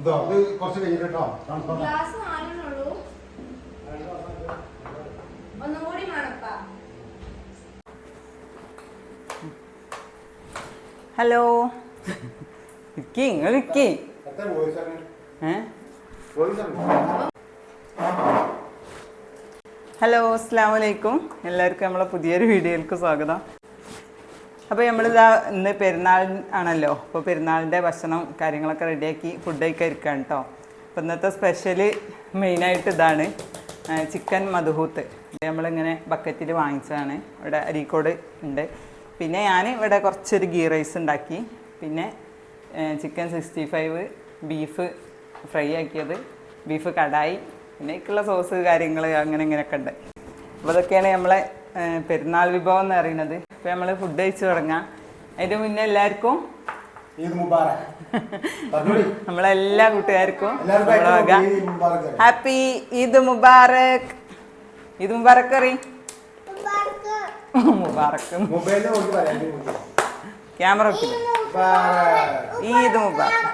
ഇതോ ഇത് കുറച്ച് കഴിഞ്ഞിട്ട് കേട്ടോ. ഗ്ലാസ് നാലെണ്ണുള്ളൂ ഒന്നും കൂടി വേണപ്പാ ഹലോ. ഇരിക്കി നിങ്ങൾ ഇരിക്കി? ഹലോ അസ്സാം വലൈക്കും എല്ലാവർക്കും നമ്മളെ പുതിയൊരു വീഡിയോയിലേക്ക് സ്വാഗതം. അപ്പോൾ നമ്മളിതാ ഇന്ന് പെരുന്നാൾ ആണല്ലോ. അപ്പോൾ പെരുന്നാളിന്റെ ഭക്ഷണം കാര്യങ്ങളൊക്കെ റെഡിയാക്കി ഫുഡ് ഒക്കെ ഇരിക്കുകയാണ് കേട്ടോ അപ്പോൾ ഇന്നത്തെ സ്പെഷ്യൽ മെയിനായിട്ട് ഇതാണ് ചിക്കൻ മധുഹൂത്ത്. നമ്മളിങ്ങനെ ബക്കറ്റിൽ വാങ്ങിച്ചതാണ്. ഇവിടെ അരീക്കോട് ഉണ്ട് പിന്നെ ഞാൻ ഇവിടെ കുറച്ചൊരു ഗീ റൈസ് ഉണ്ടാക്കി പിന്നെ chicken sixty five beef fry ആക്കിയത്. ബീഫ് കടായി. പിന്നെ ഇതിലുള്ള സോസ് കാര്യങ്ങൾ അങ്ങനെ ഇങ്ങനെയൊക്കെ ഉണ്ട് അപ്പോൾ ഇതൊക്കെയാണ് നമ്മളെ പെരുന്നാൾ വിഭവം എന്ന് പറയുന്നത്. അപ്പോൾ നമ്മൾ ഫുഡ് കഴിച്ചു തുടങ്ങാം. അതിന് മുന്നേ എല്ലാവർക്കും. നമ്മളെല്ലാ കൂട്ടുകാർക്കും ഹാപ്പി ഈദ് മുബാറക് ഈദ് മുബാറക്. അറി. മുബാറക്. ക്യാമറ വെക്കില്ല. ഈദ് മുബാറക്.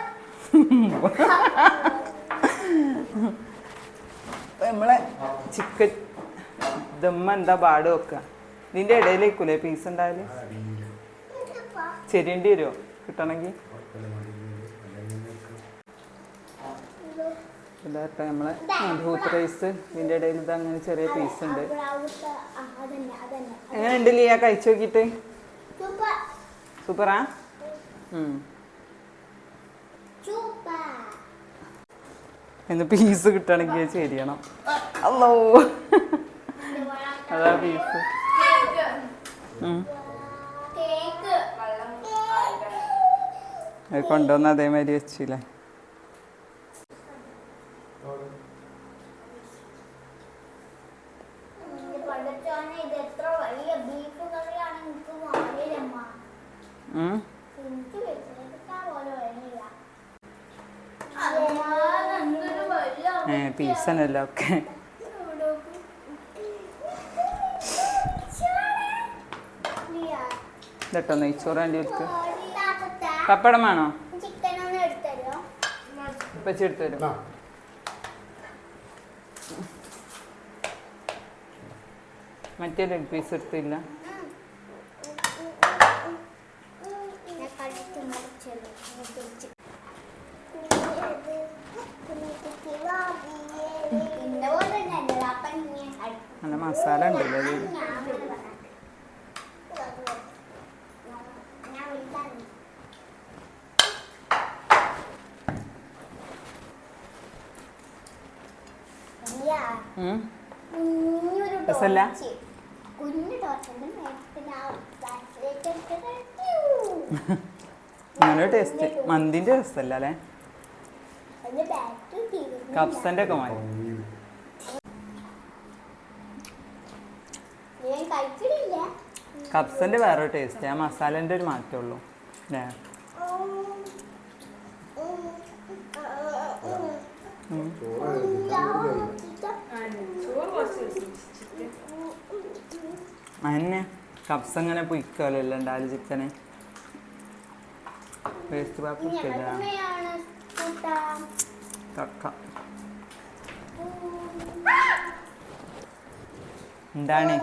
നമ്മളെ ചിക്കൻ ദമ്മ എന്താ പാട് വെക്കുക ഇതിന്റെ ഇടയിലേക്കൂലേ പീസ് ഉണ്ടായാൽ ചെരിയേണ്ടി വരുമോ കിട്ടണമെങ്കിൽ? നമ്മളെ മധൂത്ത് റൈസ് ഇതിന്റെ ഇടയിൽ ഇത് അങ്ങനെ ചെറിയ പീസ് ഉണ്ട്. എങ്ങനെ ഉണ്ട് ലിയ? കഴിച്ചു നോക്കിയിട്ട്. സൂപ്പറാ? എന്ന് പീസ് കിട്ടണമെങ്കിൽ ചെയ്യണം അല്ലോ അതാ പീസ് കേക്ക് ഉം. കേക്ക് വെള്ളം അത് കൊണ്ടുവന്ന് അതേമാതിരി വെച്ചില്ലേ? ഇത് എത്ര ഇതട്ടോ നെയ്ച്ചോറ് വേണ്ടി അവർക്ക് പപ്പടം വേണോ ചിക്കൻ ഒന്ന് എടുത്തരോ ഇപ്പം ചെടുത്ത് തരും മറ്റേ ലെഗ് പീസ് എടുത്തില്ല നല്ല മസാല ഉണ്ടല്ലോ അതിൽ ഞാൻ അങ്ങനെ പറയാം. ഞാൻ വിളിക്കാൻ ഇല്ല. ഉം. കുഞ്ഞൊരു രസമില്ല? എടുത്തിട്ട് ടേസ്റ്റ് മന്തിന്റെ രസമല്ല അല്ലേ കപ്സന്റെ ഒക്കെ മാറി കപ്സന്റെ വേറെ ടേസ്റ്റ് ആ മസാലന്റെ ഒരു മാറ്റേ ഉള്ളൂ അല്ലേ. ചോറ് അതന്നെ. കപ്സ് അങ്ങനെ പൊയ്ക്കാലോ ഉണ്ടാൽ ചിക്കന് വേസ്റ്റ് കക്ക. എന്താണ്?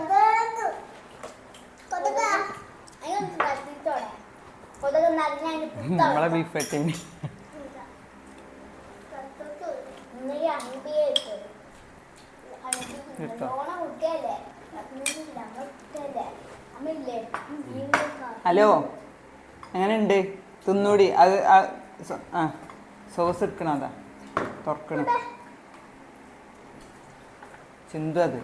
നമ്മളെ ബീഫ് വെട്ടീന് ഹലോ? എങ്ങനെയുണ്ട്? തിന്നൂടി. അത് ആ സോസ് എടുക്കണം എടുക്കണതാ തുറക്കണം. ചിന്തു അത്.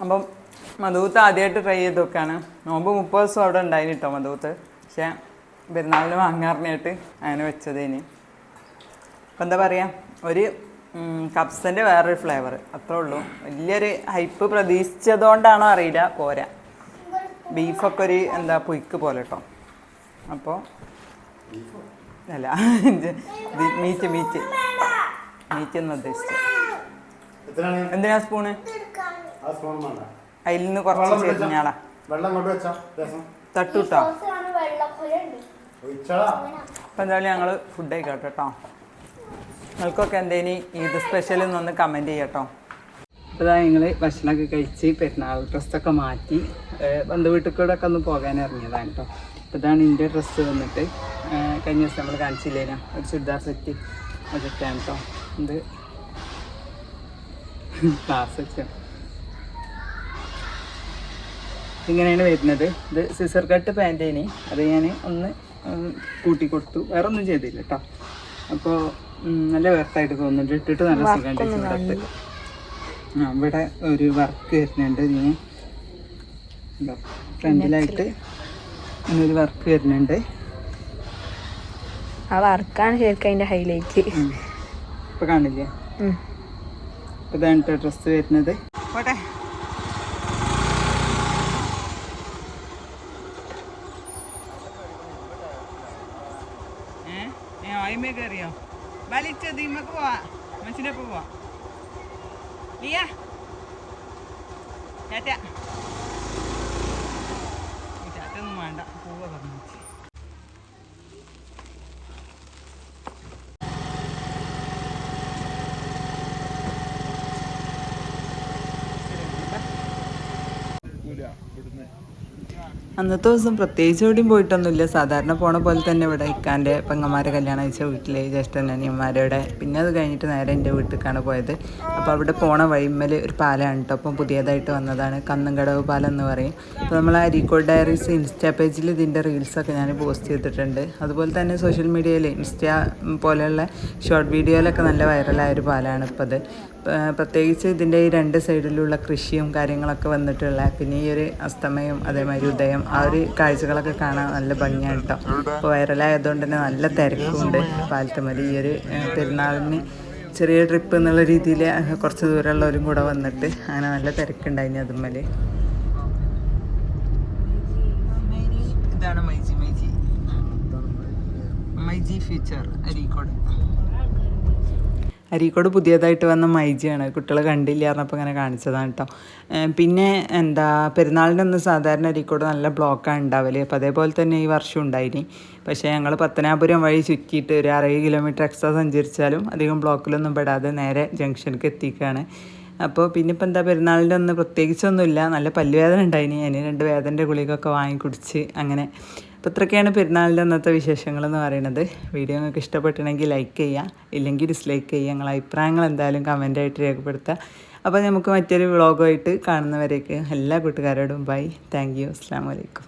അപ്പം മധൂത്ത് ആദ്യമായിട്ട് ട്രൈ ചെയ്ത് നോക്കാണ് നോമ്പ് മുപ്പത് ദിവസം അവിടെ ഉണ്ടായിന് കേട്ടോ മധൂത്ത്. പക്ഷേ പെരുന്നാളിന് വാങ്ങാറിനായിട്ട് അങ്ങനെ വെച്ചത് ഇനി അപ്പം എന്താ പറയുക ഒരു കപ്സന്റെ വേറൊരു ഫ്ലേവർ അത്രേ ഉള്ളൂ. വലിയൊരു ഹൈപ്പ് പ്രതീക്ഷിച്ചതുകൊണ്ടാണോ അറിയില്ല. പോരാ. ബീഫൊക്കെ ഒരു എന്താ പുയ്ക്ക് പോലെ കേട്ടോ അപ്പോൾ അല്ല മീറ്റ് മീറ്റ്. മീറ്റ് എന്ന് ഉദ്ദേശിച്ചു എന്തിനാ സ്പൂണ്? അതിൽ നിന്ന് കുറച്ച് ചെരിഞ്ഞാളാ. വെള്ളം കൊണ്ട് വെച്ചാ രസം. തട്ടുട്ടോ. അപ്പം എന്തായാലും ഞങ്ങൾ ഫുഡ് ആയിക്കോട്ടെ കേട്ടോ നിങ്ങൾക്കൊക്കെ എന്തേനി ഇത് സ്പെഷ്യൽ എന്നൊന്ന് കമന്റ് ചെയ്യട്ടോ അപ്പോൾ ഇതാ ഞങ്ങൾ ഭക്ഷണമൊക്കെ കഴിച്ച് പെരുന്നാൾ ഡ്രസ്സൊക്കെ മാറ്റി ബന്ധു വീട്ടിൽ കൂടെ ഒക്കെ ഒന്ന് പോകാൻ ഇറങ്ങിയതാണ് കേട്ടോ അപ്പോൾ ഇതാണ് എന്റെ ഡ്രസ്സ് വന്നിട്ട് കഴിഞ്ഞ ദിവസം നമ്മൾ കാണിച്ചില്ലേനാ? ഒരു ചുരിദാർ സെറ്റ് അതൊക്കെയാണ് കേട്ടോ ഇത് ക്ലാസ് വെച്ചാൽ ഇങ്ങനെയാണ് വരുന്നത്. ഇത് സിസർ കട്ട് പാന്റേന് അത് ഞാൻ ഒന്ന് കൂട്ടി കൊടുത്തു. വേറെ ഒന്നും ചെയ്തില്ല കേട്ടോ അപ്പോൾ നല്ല വർത്തായിട്ട് തോന്നുന്നുണ്ട്. ഇട്ടിട്ട് നല്ല സുഖമുണ്ട് ചൂടത്ത്. ആ ഇവിടെ ഒരു വർക്ക് വരുന്നുണ്ട്. ഇതിന് ഇതാ, ഫ്രണ്ടിലായിട്ട് ഇങ്ങനൊരു വർക്ക് വരുന്നുണ്ട്. ആ വർക്കാണ് ശരിക്കും അതിന്റെ ഹൈലൈറ്റ് ഇപ്പം കാണില്ലേ? ഇപ്പം ഇതാണ് ഡ്രസ്സ് വരുന്നത്. പോട്ടെ. ആയ്മ കയറിയോ വലിച്ച ദീമക്ക് പോവാ. മനുഷ്യന്റെ പോവാ. ലിയ ചാറ്റ ചാറ്റൊന്നും വേണ്ട. പോവാ പറഞ്ഞു അന്നത്തെ ദിവസം പ്രത്യേകിച്ച് എവിടെയും പോയിട്ടൊന്നുമില്ല. സാധാരണ പോണ പോലെ തന്നെ ഇവിടെ ഇക്കാന്റെ പെങ്ങന്മാരെ കല്യാണം കഴിച്ച വീട്ടിലെ ജ്യേഷ്ഠനനിയന്മാരുടെ പിന്നെ അത് കഴിഞ്ഞിട്ട് നേരെ എന്റെ വീട്ടിലേക്കാണ് പോയത്. അപ്പോൾ അവിടെ പോണ വഴിമേൽ ഒരു പാലമാണ് കേട്ടോ അപ്പം പുതിയതായിട്ട് വന്നതാണ്. കന്നങ്കടവ് പാലം എന്ന് പറയും അപ്പോൾ നമ്മൾ അരീക്കോട് ഡയറീസ് ഇൻസ്റ്റാ പേജിൽ ഇതിന്റെ റീൽസൊക്കെ ഞാൻ പോസ്റ്റ് ചെയ്തിട്ടുണ്ട്. അതുപോലെ തന്നെ സോഷ്യൽ മീഡിയയിൽ ഇൻസ്റ്റാ പോലെയുള്ള ഷോർട്ട് വീഡിയോയിലൊക്കെ നല്ല വൈറലായ ഒരു പാലാണ് ഇപ്പോൾ അത്. പ്രത്യേകിച്ച് ഇതിന്റെ ഈ രണ്ട് സൈഡിലുള്ള കൃഷിയും കാര്യങ്ങളൊക്കെ വന്നിട്ടുള്ള പിന്നെ ഈ ഒരു അസ്തമയം അതേമാതിരി ഉദയം ആ ഒരു കാഴ്ചകളൊക്കെ കാണാൻ നല്ല ഭംഗിയാണ് കേട്ടോ വൈറലായതുകൊണ്ട് തന്നെ നല്ല തിരക്കുണ്ട്. പാലത്തുമല ഈ ഒരു പെരുന്നാളിന് ചെറിയ ട്രിപ്പ് എന്നുള്ള രീതിയിൽ കുറച്ച് ദൂരമുള്ളവരും കൂടെ വന്നിട്ട് അങ്ങനെ നല്ല തിരക്കുണ്ടായിന് അതുമ്മൽ. ഇതാണ് മൈജി മൈജി. മൈജി ഫ്യൂച്ചർ അരീക്കോട്. അരീക്കോട് പുതിയതായിട്ട് വന്ന മൈജിയാണ്. കുട്ടികൾ കണ്ടില്ല പറഞ്ഞപ്പോൾ ഇങ്ങനെ കാണിച്ചതാണ് കേട്ടോ. പിന്നെ എന്താ പെരുന്നാളിന്റെ അന്ന് സാധാരണ അരീക്കോട് നല്ല ബ്ലോക്കാണ് ഉണ്ടാവൽ. അപ്പോൾ അതേപോലെ തന്നെ ഈ വർഷം ഉണ്ടായിനി. പക്ഷേ ഞങ്ങൾ പത്തനാപുരം വഴി ചുറ്റിയിട്ട് ഒരു അറേ കിലോമീറ്റർ എക്സ്ട്രാ സഞ്ചരിച്ചാലും അധികം ബ്ലോക്കിലൊന്നും പെടാതെ നേരെ ജംഗ്ഷനിലേക്ക് എത്തിക്കുകയാണ് അപ്പോൾ പിന്നെ ഇപ്പം എന്താ പെരുന്നാളിന്റെ ഒന്ന് പ്രത്യേകിച്ചൊന്നുമില്ല. നല്ല പല്ലുവേദന ഉണ്ടായിനി. ഞാൻ രണ്ട് വേദന്റെ ഗുളികയൊക്കെ വാങ്ങി കുടിച്ച് അങ്ങനെ. അപ്പോൾ ഇത്രയൊക്കെയാണ് പെരുന്നാളിന്റെ അന്നത്തെ വിശേഷങ്ങൾ എന്ന് പറയുന്നത്. വീഡിയോ നിങ്ങൾക്ക് ഇഷ്ടപ്പെട്ടിട്ടുണ്ടെങ്കിൽ ലൈക്ക് ചെയ്യുക ഇല്ലെങ്കിൽ ഡിസ്ലൈക്ക് ചെയ്യുക ഞങ്ങളെ അഭിപ്രായങ്ങൾ എന്തായാലും കമന്റായിട്ട് രേഖപ്പെടുത്തുക. അപ്പോൾ നമുക്ക് മറ്റൊരു വ്ളോഗുമായിട്ട് കാണുന്നവരേക്ക് എല്ലാ കൂട്ടുകാരോടും ബൈ താങ്ക് യു അസ്സാം വലൈക്കും